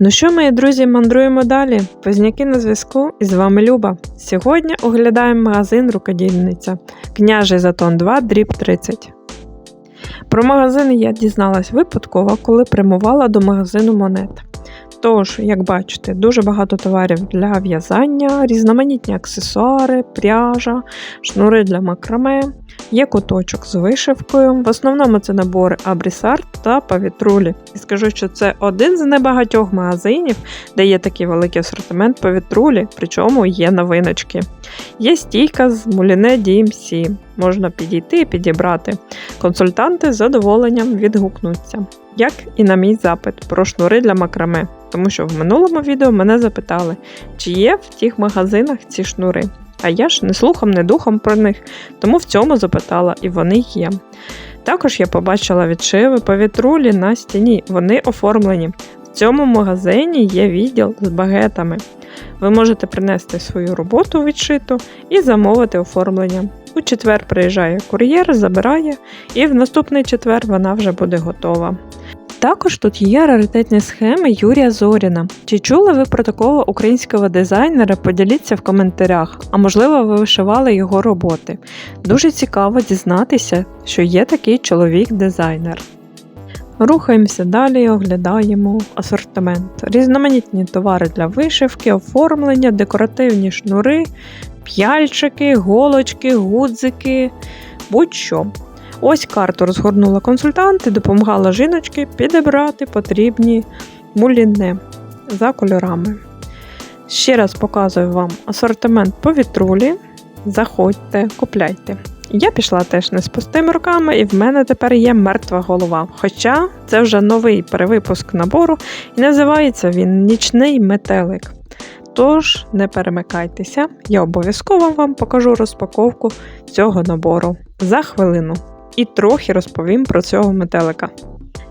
Ну що, мої друзі, мандруємо далі. Позняки на зв'язку і з вами Люба. Сьогодні оглядаємо магазин Рукодільниця, княжий затон 2, дріб 30. Про магазин я дізналась випадково, коли прямувала до магазину монет. Тож, як бачите, дуже багато товарів для в'язання, різноманітні аксесуари, пряжа, шнури для макраме, є куточок з вишивкою. В основному це набори Абрісарт та павітрулі. І скажу, що це один з небагатьох магазинів, де є такий великий асортимент павітрулі, причому є новиночки. Є стійка з Муліне DMC, можна підійти і підібрати. Консультанти з задоволенням відгукнуться, як і на мій запит про шнури для макраме, тому що в минулому відео мене запитали, чи є в тих магазинах ці шнури. А я ж не слухом, не духом про них, тому в цьому запитала, і вони є. Також я побачила відшиви повітрулі на стіні, вони оформлені. В цьому магазині є відділ з багетами. Ви можете принести свою роботу відшиту і замовити оформлення. У четвер приїжджає кур'єр, забирає, і в наступний четвер вона вже буде готова. Також тут є раритетні схеми Юрія Зоріна. Чи чули ви про такого українського дизайнера? Поділіться в коментарях, а можливо, ви вишивали його роботи. Дуже цікаво дізнатися, що є такий чоловік-дизайнер. Рухаємося далі оглядаємо асортимент. Різноманітні товари для вишивки, оформлення, декоративні шнури, п'яльчики, голочки, гудзики, будь-що. Ось карту розгорнула консультант і допомагала жіночки підібрати потрібні муліне за кольорами. Ще раз показую вам асортимент по вітрулі. Заходьте, купляйте. Я пішла теж не з пустими руками, і в мене тепер є мертва голова. Хоча це вже новий перевипуск набору, і називається він Нічний метелик. Тож не перемикайтеся, я обов'язково вам покажу розпаковку цього набору за хвилину і трохи розповім про цього метелика.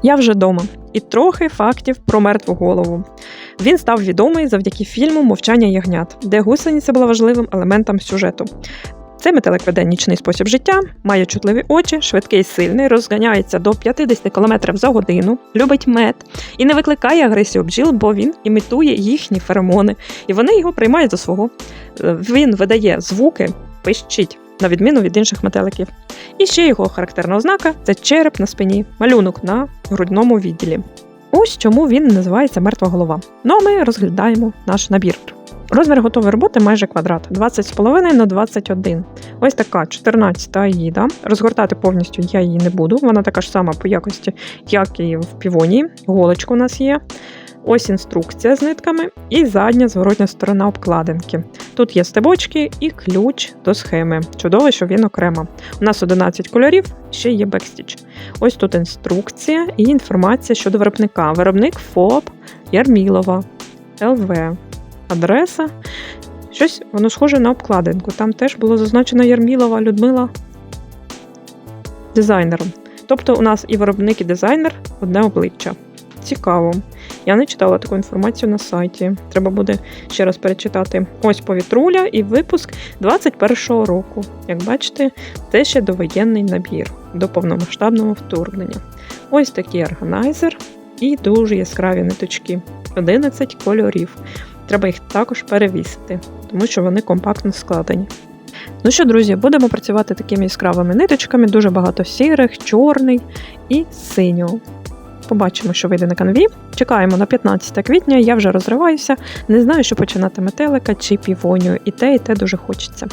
Я вже вдома. І трохи фактів про мертву голову. Він став відомий завдяки фільму Мовчання ягнят, де гусениця була важливим елементом сюжету. Цей метелик веде нічний спосіб життя, має чутливі очі, швидкий і сильний, розганяється до 50 км за годину, любить мед і не викликає агресію бджіл, бо він імітує їхні феромони, і вони його приймають за свого. Е, Він видає звуки, пищить, на відміну від інших метеликів. І ще його характерна ознака це череп на спині, малюнок на грудному відділі. Ось чому він називається мертва голова. Ну а ми розглядаємо наш набір. Розмір готової роботи майже квадрат 20,5 на 21. Ось така 14 аїда. Розгортати повністю я її не буду. Вона така ж сама по якості, як і в півоні. Голочка у нас є. Ось інструкція з нитками і задня зворотня сторона обкладинки. Тут є стебочки і ключ до схеми. Чудово, що він окремо. У нас 11 кольорів, ще є бекстіч. Ось тут інструкція і інформація щодо виробника. Виробник ФОП Ярмілова, ЛВ. Адреса. Щось воно схоже на обкладинку. Там теж було зазначено Ярмілова Людмила дизайнером. Тобто у нас і виробник, і дизайнер одне обличчя. Цікаво. Я не читала таку інформацію на сайті. Треба буде ще раз перечитати. Ось повітруля і випуск 21-го року. Як бачите, це ще довоєнний набір до повномасштабного вторгнення. Ось такий органайзер і дуже яскраві ниточки. 11 кольорів. Треба їх також перевісити, тому що вони компактно складені. Ну що, друзі, будемо працювати такими яскравими ниточками, дуже багато сірих, чорний і синього. Побачимо, що вийде на канві. Чекаємо на 15 квітня, я вже розриваюся, не знаю, що починати метелика чи півонію, і те, і те дуже хочеться.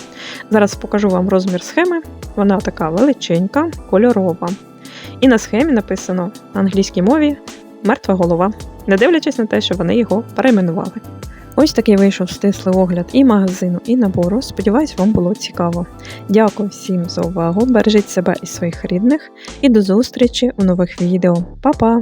Зараз покажу вам розмір схеми. Вона така величенька, кольорова. І на схемі написано на англійській мові мертва голова, не дивлячись на те, що вони його перейменували. Ось такий вийшов стислий огляд і магазину, і набору. Сподіваюсь, вам було цікаво. Дякую всім за увагу. Бережіть себе і своїх рідних, і до зустрічі у нових відео. Па-па!